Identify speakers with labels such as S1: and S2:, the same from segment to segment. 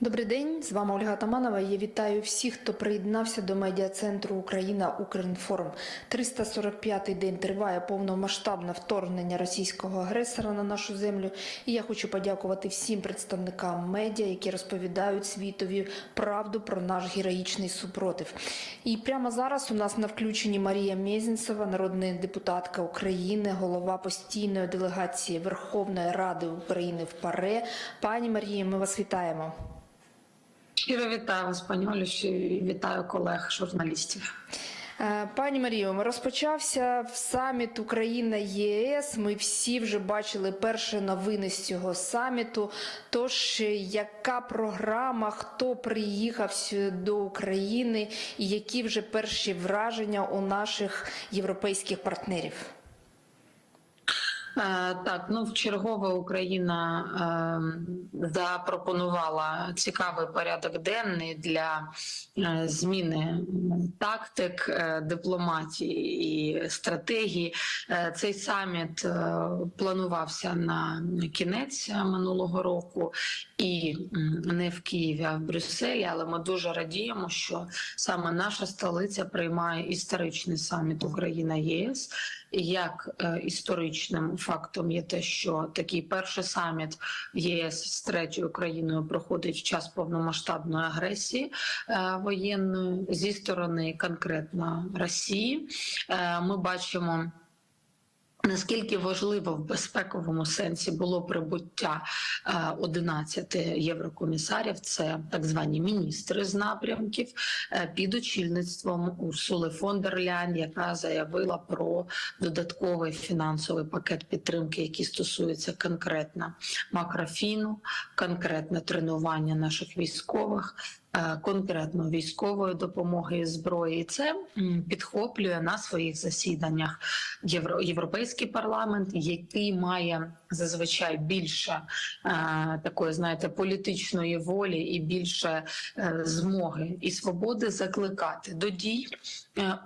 S1: Добрий день, з вами Ольга Таманова. Я вітаю всіх, хто приєднався до медіа-центру Україна Укрінформ. 345-й день триває повномасштабне вторгнення російського агресора на нашу землю. І я хочу подякувати всім представникам медіа, які розповідають світові правду про наш героїчний супротив. І прямо зараз у нас на включенні Марія Мєзінцева, народна депутатка України, голова постійної делегації Верховної Ради України в ПАРЕ. Пані Марія, ми вас вітаємо.
S2: Щиро вітаю вас, пані Олю, й вітаю колег журналістів.
S1: Е, Пані Маріо, розпочався саміт Україна ЄС. Ми всі вже бачили перші новини з цього саміту. Тож, яка програма, хто приїхав до України, і які вже перші враження у наших європейських партнерів?
S2: Е, Так, ну в чергове Україна е, запропонувала цікавий порядок денний для е, зміни тактик е, дипломатії і стратегії. Цей саміт планувався на кінець минулого року і не в Києві, а в Брюсселі. Але ми дуже радіємо, що саме наша столиця приймає історичний саміт Україна ЄС. Як е, історичним фактом є те, що такий перший саміт ЄС з третьою країною проходить в час повномасштабної агресії е, воєнної зі сторони конкретно Росії. Е, ми бачимо. Наскільки важливо в безпековому сенсі було прибуття е, 11 єврокомісарів, це так звані міністри з напрямків е, під очільництвом Урсули фон дер Ляйн, яка заявила про додатковий фінансовий пакет підтримки, який стосується конкретно макрофіну, конкретно тренування наших військових. Е, Конкретно військової допомоги і зброї, це підхоплює на своїх засіданнях Європейський парламент, який має зазвичай більше е, такої, знаєте, політичної волі і більше е, змоги і свободи закликати до дій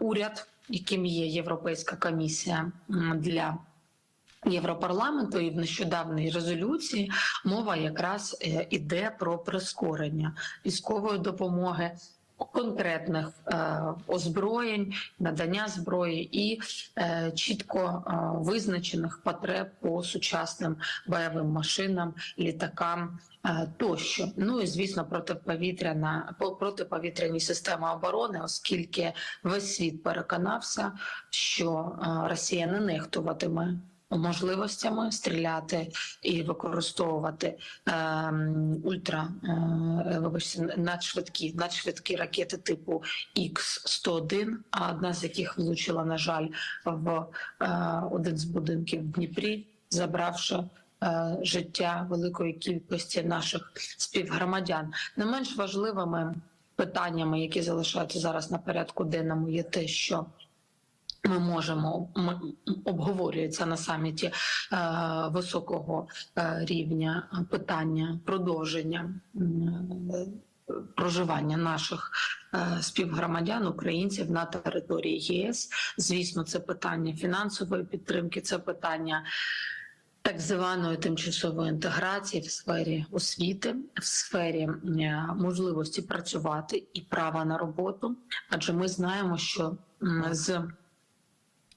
S2: уряд, яким є Європейська комісія для. Європарламенту і в нещодавній резолюції мова якраз е, іде про прискорення військової допомоги. Конкретних е, озброєнь, надання зброї і е, чітко е, визначених потреб по сучасним бойовим машинам, літакам е, тощо. Ну і звісно, протиповітряна по- протиповітряні системи оборони, оскільки весь світ переконався, що е, Росія не нехтуватиме можливостями стріляти і використовувати е, ультра е, вибачте, надшвидкі, надшвидкі ракети типу Х-101, а одна з яких влучила, на жаль, в е, один з будинків в Дніпрі, забравши е, життя великої кількості наших співгромадян. Не менш важливими питаннями, які залишаються зараз на порядку денному, є те, що ми можемо обговорюється на саміті е, високого е, рівня питання продовження е, проживання наших співгромадян українців на території ЄС. Звісно, це питання фінансової підтримки, це питання. Так званої тимчасової інтеграції в сфері освіти, в сфері можливості працювати і права на роботу, адже ми знаємо, що з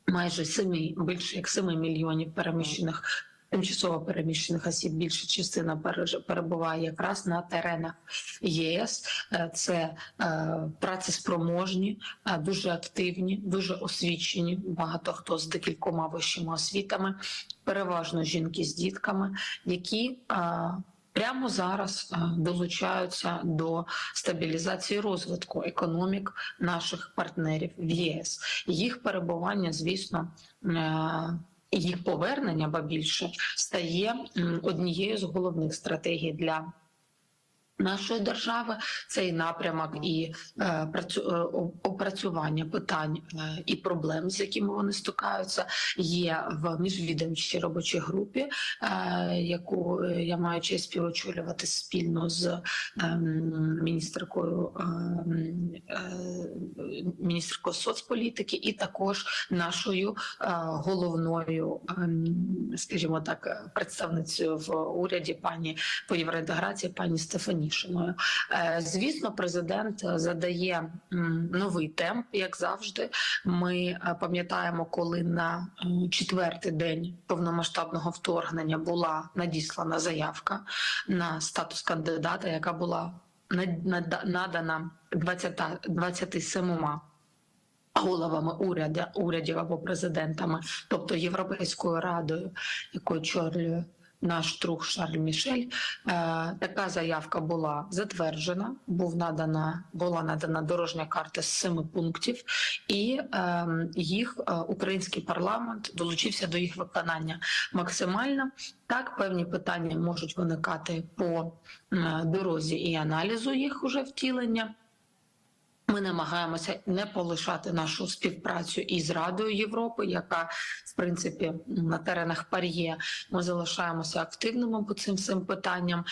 S2: майже 7, більше як 7 мільйонів переміщених тимчасово переміщених осіб. Більша частина перебуває якраз на теренах ЄС. Е, Це е, працеспроможні, е, дуже активні, дуже освічені. Багато хто з декількома вищими освітами, переважно жінки з дітками, які Прямо зараз е, долучаються до стабілізації розвитку економік наших партнерів в ЄС. Їх перебування, звісно, е, їх повернення, ба більше, стає однією з головних стратегій для. Нашої держави цей напрямок і е, працю, е, опрацювання питань е, і проблем, з якими вони стикаються, є в міжвідомчій робочій групі, е, яку е, я маю честь співочолювати спільно з ем, міністеркою ем, е, міністеркою соцполітики, і також нашою е, головною, ем, скажімо так, представницею в уряді, пані по євроінтеграції, пані Стефані. Замішаною. Е, Звісно, президент е, задає новий темп, як завжди. Ми е, пам'ятаємо, коли на четвертий день повномасштабного вторгнення була надіслана заявка на статус кандидата, яка була надана 20, 27 головами уряду, урядів або президентами, тобто Європейською радою, яку очолює наш друг Шарль Мішель. Е, така заявка була затверджена. Був надана була надана дорожня карта з семи пунктів, і е, їх е, український парламент долучився до їх виконання максимально. Так, певні питання можуть виникати по дорозі і аналізу їх уже втілення. Ми намагаємося не полишати нашу співпрацю із Радою Європи, яка в принципі на теренах пар'є. Ми залишаємося активними по цим всім питанням.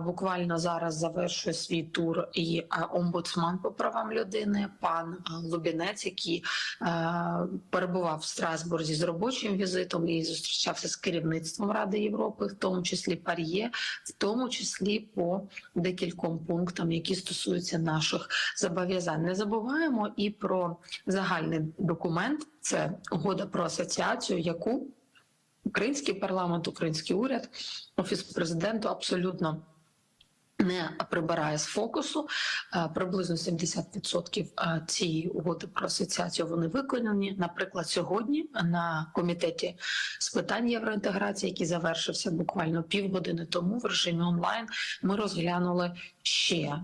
S2: Буквально зараз завершує свій тур і омбудсман по правам людини, пан Лубінець, який перебував в Страсбурзі з робочим візитом і зустрічався з керівництвом Ради Європи, в тому числі пар'є, в тому числі по декільком пунктам, які стосуються наших зобов'язань. Не забуваємо і про загальний документ. Це угода про асоціацію, яку український парламент, український уряд, офіс президенту абсолютно. Не прибирає з фокусу Е, приблизно 70% е, цієї угоди про асоціацію вони виконані. Наприклад, сьогодні на комітеті з питань євроінтеграції, який завершився буквально півгодини тому в режимі онлайн, ми розглянули ще е,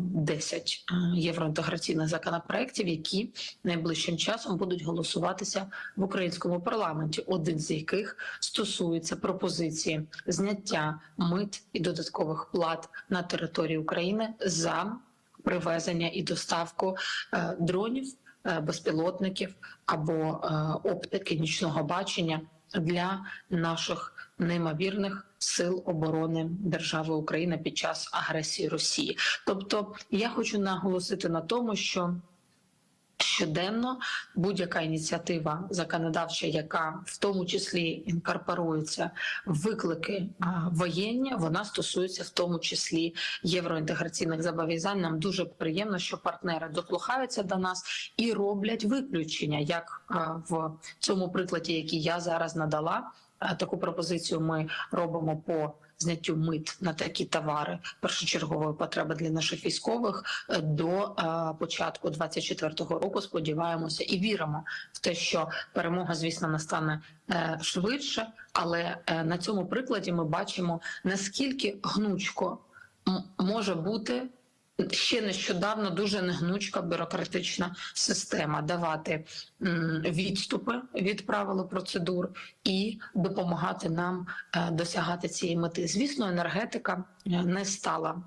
S2: 10 е, євроінтеграційних законопроєктів, які найближчим часом будуть голосуватися в українському парламенті. Один з яких стосується пропозиції зняття мит і додаткових плат на території України за привезення і доставку е, дронів, е, безпілотників або е, оптики нічного бачення для наших неймовірних сил оборони держави України під час агресії Росії. Тобто, я хочу наголосити на тому, що щоденно будь-яка ініціатива законодавча, яка в тому числі інкорпорується в виклики воєнні, вона стосується в тому числі євроінтеграційних зобов'язань. Нам дуже приємно, що партнери дослухаються до нас і роблять виключення, як в цьому прикладі, який я зараз надала. Таку пропозицію ми робимо по зняттю мит на такі товари першочергової потреби для наших військових е, до е, початку 24-го року. Сподіваємося і віримо в те, що перемога, звісно, настане е, швидше, але на цьому прикладі ми бачимо наскільки гнучко може бути. Ще нещодавно дуже негнучка бюрократична система давати відступи від правил процедур і допомагати нам е, досягати цієї мети. Звісно, енергетика е, не стала.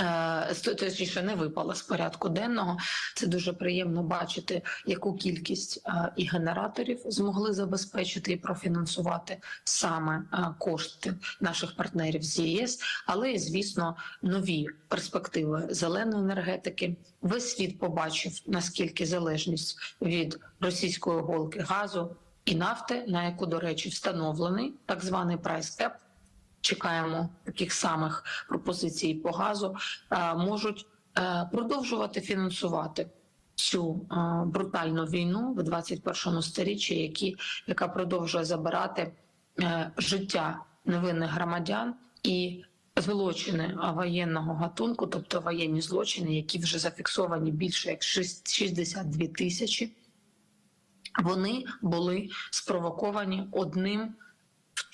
S2: Е, Точніше, не випала з порядку денного. Це дуже приємно бачити, яку кількість е, і генераторів змогли забезпечити і профінансувати саме е, кошти наших партнерів з ЄС, але і звісно нові перспективи зеленої енергетики. Весь світ побачив наскільки залежність від російської голки газу і нафти, на яку, до речі, встановлений так званий прайс кеп. Чекаємо таких самих пропозицій по газу, е, можуть е, продовжувати фінансувати цю е, брутальну війну в 21 сторіччі, які яка продовжує забирати життя невинних громадян і злочини воєнного гатунку, тобто воєнні злочини, які вже зафіксовані більше як шість- 62 тисячі. Вони були спровоковані одним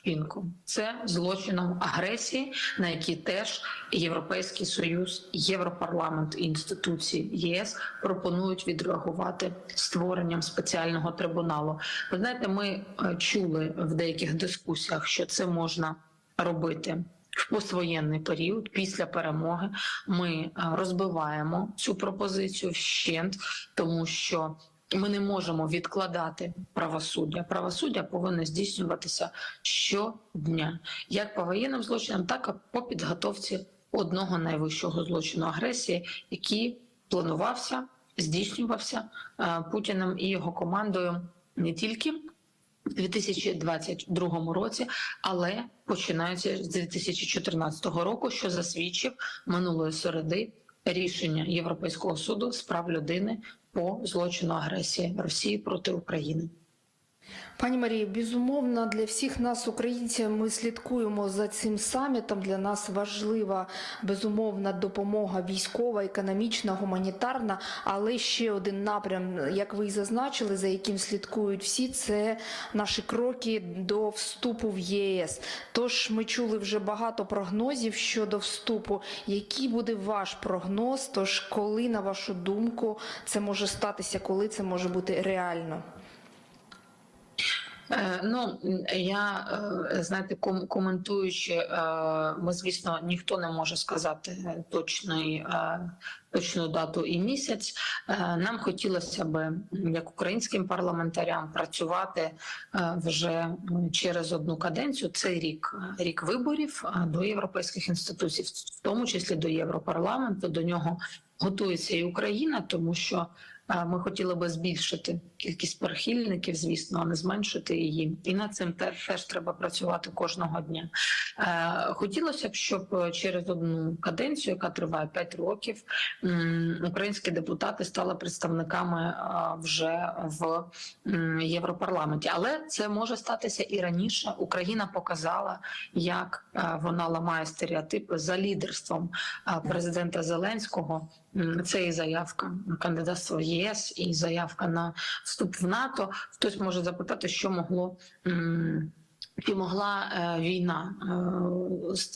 S2: вчинком. Це злочином агресії, на який теж Європейський Союз, Європарламент і інституції ЄС пропонують відреагувати створенням спеціального трибуналу. Ви знаєте, ми е, чули в деяких дискусіях, що це можна робити. В поствоєнний період після перемоги ми е, розбиваємо цю пропозицію вщент, тому що ми не можемо відкладати правосуддя. Правосуддя повинно здійснюватися щодня, як по воєнним злочинам, так і по підготовці одного найвищого злочину агресії, який планувався, здійснювався е, Путіним і його командою не тільки в 2022 році, але починаються з 2014 року, що засвідчив минулої середи рішення Європейського суду з прав людини по злочину агресії Росії проти України.
S1: Пані Марії, безумовно, для всіх нас, українців, ми слідкуємо за цим самітом. Для нас важлива безумовна допомога військова, економічна, гуманітарна. Але ще один напрям, як ви і зазначили, за яким слідкують всі, це наші кроки до вступу в ЄС. Тож ми чули вже багато прогнозів щодо вступу. Який буде ваш прогноз? Тож, коли, на вашу думку, це може статися, коли це може бути реально?
S2: Е, Ну я е, знаєте, коментуючи, е, ми звісно ніхто не може сказати точний, е, точну дату і місяць. Нам хотілося би, як українським парламентарям, працювати вже через одну каденцію. Цей рік рік виборів до європейських інституцій, в тому числі до Європарламенту. До нього готується і Україна, тому що. Ми хотіли би збільшити кількість прихильників, звісно, не зменшити її. І над цим теж, теж треба працювати кожного дня. Е, Хотілося б, щоб е, через одну каденцію, яка триває 5 років, українські депутати стали представниками е, вже в Європарламенті. Але це може статися і раніше. Україна показала, як вона ламає стереотипи за лідерством президента Зеленського. Це і заявка на кандидатство в ЄС, і заявка на вступ в НАТО. Хтось може запитати, що могло. Чи могла е, війна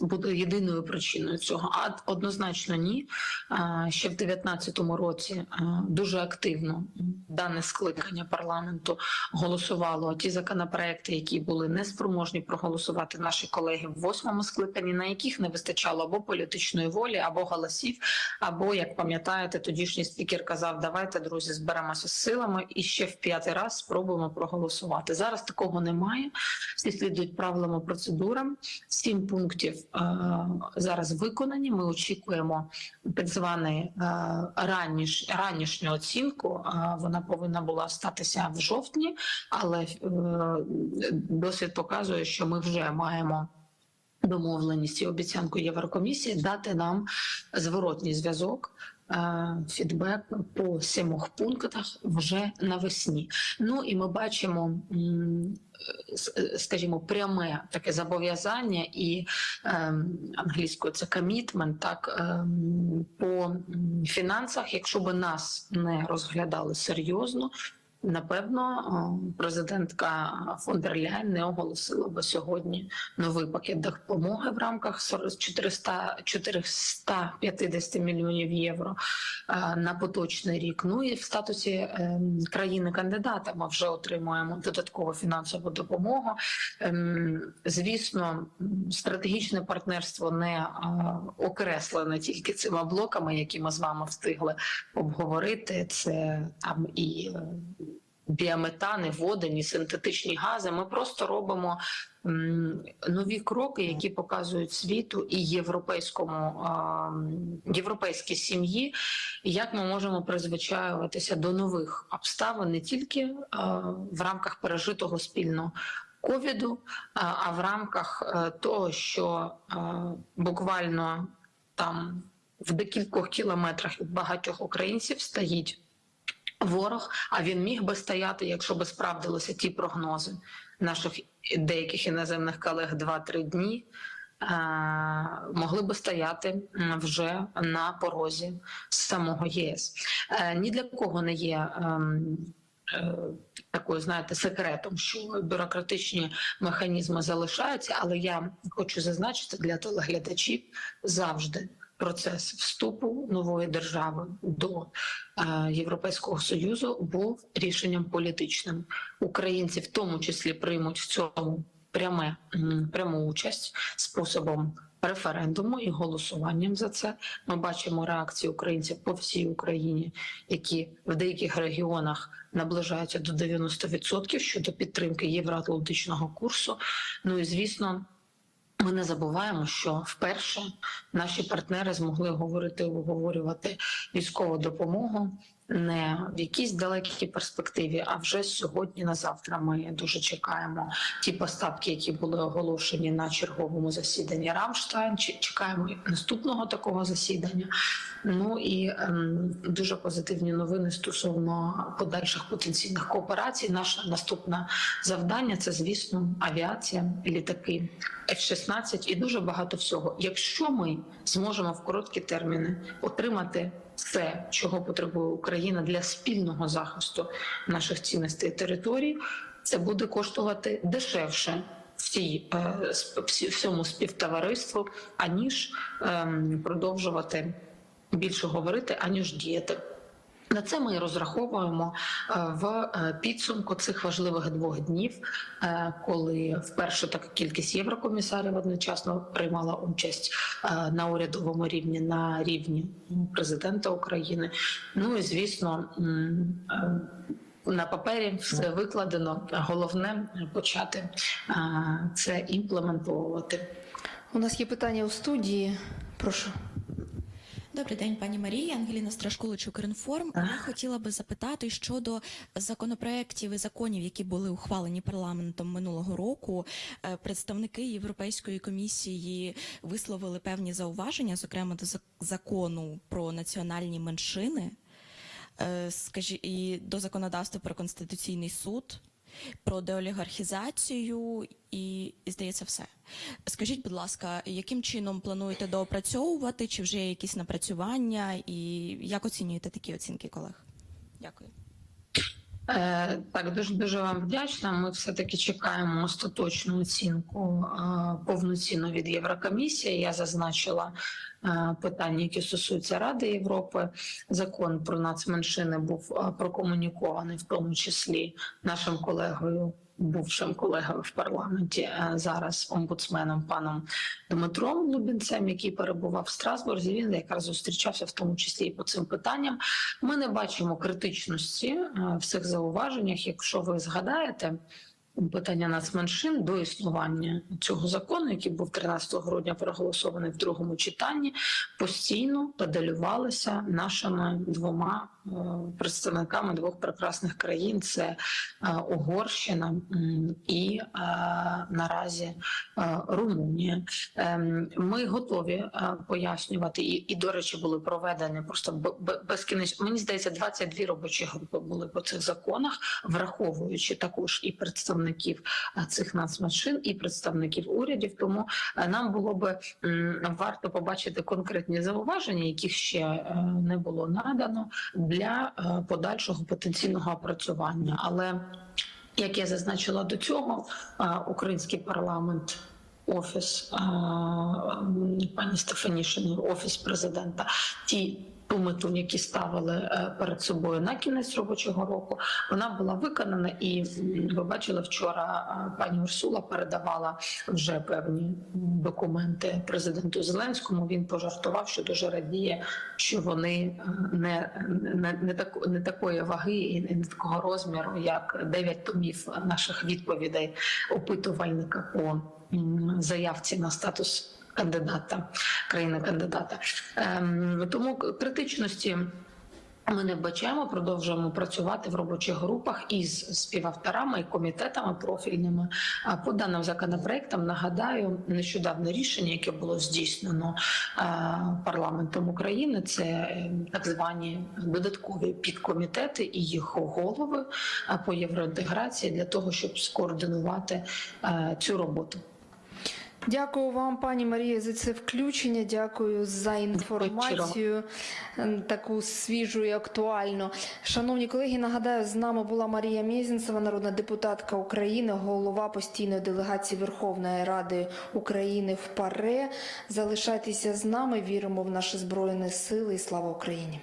S2: е, бути єдиною причиною цього? А однозначно ні. Е, ще в 2019 році дуже активно дане скликання парламенту голосувало ті законопроекти, які були неспроможні проголосувати наші колеги в восьмому скликанні, на яких не вистачало або політичної волі, або голосів, або як пам'ятаєте, тодішній спікер казав: давайте, друзі, зберемося з силами і ще в п'ятий раз спробуємо проголосувати. Зараз такого немає. Всі слідують правилам і процедурам. Сім пунктів е, зараз виконані. Ми очікуємо так званий е, ранніш, ранішню оцінку. Е, вона повинна була статися в жовтні, але досвід показує, що ми вже маємо. Домовленість і обіцянку Єврокомісії дати нам зворотній зв'язок, фідбек по сімох пунктах вже навесні. Ну і ми бачимо, е, скажімо, пряме таке зобов'язання і ем, англійською це комітмент, так ем, по фінансах, якщо би нас не розглядали серйозно. Напевно, президентка фон дер Ляйн не оголосила би сьогодні новий пакет допомоги в рамках 40 400 450 мільйонів євро на поточний рік. Ну і в статусі е, країни-кандидата ми вже отримуємо додаткову фінансову допомогу. Ем, Звісно, стратегічне партнерство не окреслене тільки цими блоками, які ми з вами встигли обговорити. Це там і біометани, водені, синтетичні гази. Ми просто робимо нові кроки, які показують світу і європейському європейській сім'ї, як ми можемо призвичаюватися до нових обставин не тільки в рамках пережитого спільно. Ковіду, а в рамках е, того, що е, буквально там в декількох кілометрах від багатьох українців стоїть ворог, а він міг би стояти, якщо би справдилися ті прогнози наших деяких іноземних колег 2-3 дні. е, Могли би стояти вже на порозі самого ЄС. Е, Ні для кого не є ем, е, такою, знаєте, секретом, що бюрократичні механізми залишаються, але я хочу зазначити для телеглядачів завжди процес вступу нової держави до е, Європейського союзу був рішенням політичним. Українці в тому числі приймуть в цьому пряме пряму участь способом. Референдуму і голосуванням за це ми бачимо реакції українців по всій Україні, які в деяких регіонах наближаються до 90% щодо підтримки євроатлантичного курсу. Ну і звісно, ми не забуваємо, що вперше наші партнери змогли говорити обговорювати військову допомогу не в якійсь далекій перспективі, а вже сьогодні на завтра. Ми дуже чекаємо ті поставки, які були оголошені на черговому засіданні Рамштайн. Чекаємо наступного такого засідання. Ну і ем, дуже позитивні новини стосовно подальших потенційних кооперацій. Наше наступне завдання це, звісно, авіація, літаки F-16 і дуже багато всього. Якщо ми зможемо в короткі терміни отримати все, чого потребує Україна для спільного захисту наших цінностей і територій, це буде коштувати дешевше. Всій е, всьому співтовариству, аніж ем, продовжувати більше говорити, аніж діяти. На це ми розраховуємо е, в е, підсумку цих важливих двох днів, е, коли вперше така кількість єврокомісарів одночасно приймала участь на урядовому рівні, на рівні президента України. Ну і звісно. На папері все викладено. Головне почати це імплементовувати.
S1: У нас є питання у студії. Прошу.
S3: Добрий день, пані Марія, Ангеліна Страшкулич, Укрінформ. Я хотіла би запитати щодо законопроєктів і законів, які були ухвалені парламентом минулого року. Е, Представники Європейської комісії висловили певні зауваження, зокрема до закону про національні меншини, е, скажі, і до законодавства про конституційний суд. Про деолігархізацію і, і здається, все. Скажіть, будь ласка, яким чином плануєте доопрацьовувати? Чи вже є якісь напрацювання, і як оцінюєте такі оцінки колег? Дякую.
S2: Е, Так, дуже дуже вам вдячна. Ми все таки чекаємо остаточну оцінку е, повноцінну від Єврокомісії. Я зазначила питання, які стосуються Ради Європи. Закон про нацменшини був е, прокомунікований, в тому числі нашим колегою. Бувшим колегою в парламенті е, зараз омбудсменом паном Дмитром Лубінцем, який перебував в Страсбурзі. Він якраз зустрічався в тому числі і по цим питанням. Ми не бачимо критичності е, в цих зауваженнях. Якщо ви згадаєте питання нацменшин до існування цього закону, який був 13 грудня проголосований в другому читанні, постійно педалювалися нашими двома е, представниками двох прекрасних країн: це е, Угорщина і е, наразі Румунія. Ем, Ми готові пояснювати, і, і до речі, були проведені просто безкінечно. Мені здається, 22 робочі групи були по цих законах, враховуючи також і представників е, цих нацменшин, і представників урядів. Тому е, нам було би варто побачити конкретні зауваження, яких ще е, не було надано для подальшого потенційного опрацювання. Але як я зазначила до цього, український парламент. Офіс пані Стефанішини, офіс президента, ті ту мету, які ставили е, перед собою на кінець робочого року, вона була виконана. І ви бачили вчора, е, пані Урсула передавала вже певні документи президенту Зеленському. Він пожартував, що дуже радіє, що вони е, не, не, не, тако- не такої ваги і не такого розміру, як 9 томів наших відповідей опитувальника по заявці на статус кандидата країни-кандидата. Ем, тому критичності. Ми не вбачаємо, продовжуємо працювати в робочих групах із співавторами і комітетами профільними. По даним законопроектам нагадаю нещодавне рішення, яке було здійснено е, парламентом України. Це е, так звані додаткові підкомітети і їх голови е, по євроінтеграції для того, щоб скоординувати е, цю роботу.
S1: Дякую вам, пані Марія, за це включення. Дякую за інформацію, таку свіжу і актуальну. Шановні колеги, нагадаю, з нами була Марія Мєзінцева, народна депутатка України, голова постійної делегації Верховної Ради України в ПАРЕ. Залишайтеся з нами. Віримо в наші збройні сили і слава Україні.